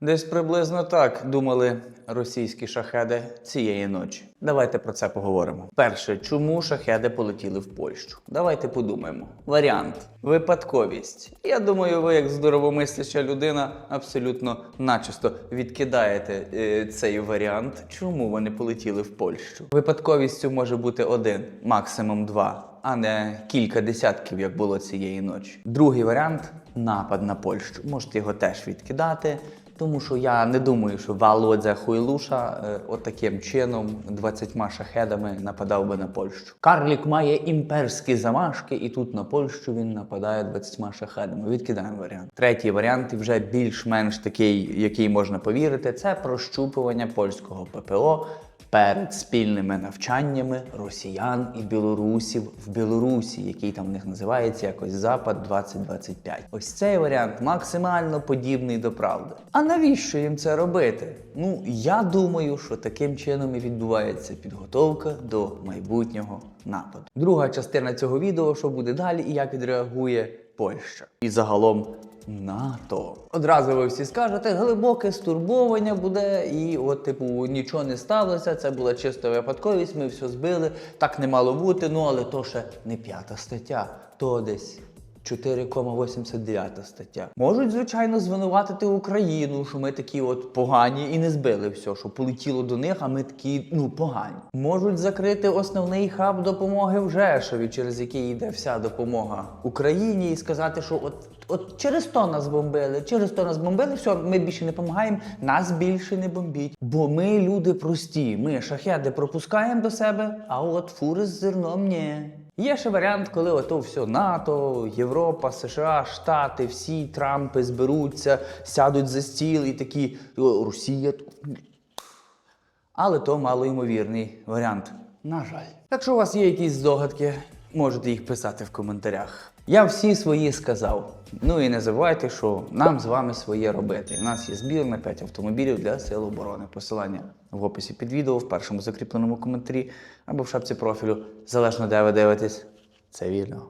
Десь приблизно так думали російські шахеди цієї ночі. Давайте про це поговоримо. Перше, чому шахеди полетіли в Польщу? Давайте подумаємо. Варіант випадковість. Я думаю, ви, як здоровомисляча людина, абсолютно начисто відкидаєте е, цей варіант. Чому вони полетіли в Польщу? Випадковістю може бути один, максимум два, а не кілька десятків, як було цієї ночі. Другий варіант напад на Польщу. Можете його теж відкидати. Тому що я не думаю, що Володя Хуйлуша е, отаким чином 20 шахедами нападав би на Польщу. Карлік має імперські замашки, і тут на Польщу він нападає 20 шахедами. Відкидаємо варіант. Третій варіант, вже більш-менш такий, який можна повірити, це прощупування польського ППО перед спільними навчаннями росіян і білорусів в Білорусі, який там в них називається якось Запад 2025. Ось цей варіант максимально подібний до правди. А навіщо їм це робити? Ну я думаю, що таким чином і відбувається підготовка до майбутнього нападу. Друга частина цього відео, що буде далі, і як відреагує Польща. І загалом НАТО. Одразу ви всі скажете, глибоке стурбовання буде, і от, типу, нічого не сталося, це була чиста випадковість, ми все збили, так не мало бути, ну але то ще не п'ята стаття, то десь. 4,89 стаття. Можуть, звичайно, звинуватити Україну, що ми такі от погані і не збили все, що полетіло до них, а ми такі ну погані. Можуть закрити основний хаб допомоги в Жешові, через який йде вся допомога Україні, і сказати, що от, от через то нас бомбили, через то нас бомбили, все, ми більше не допомагаємо, нас більше не бомбіть. Бо ми люди прості. Ми шахеди пропускаємо до себе, а от фури з зерном ні. Є ще варіант, коли ото все НАТО, Європа, США, Штати, всі Трампи зберуться, сядуть за стіл і такі Росія. Але то малоймовірний варіант. На жаль. Якщо у вас є якісь здогадки, можете їх писати в коментарях. Я всі свої сказав. Ну і не забувайте, що нам з вами своє робити. У нас є збір на 5 автомобілів для Сил оборони. Посилання в описі під відео, в першому закріпленому коментарі або в шапці профілю, залежно де ви дивитесь це відео.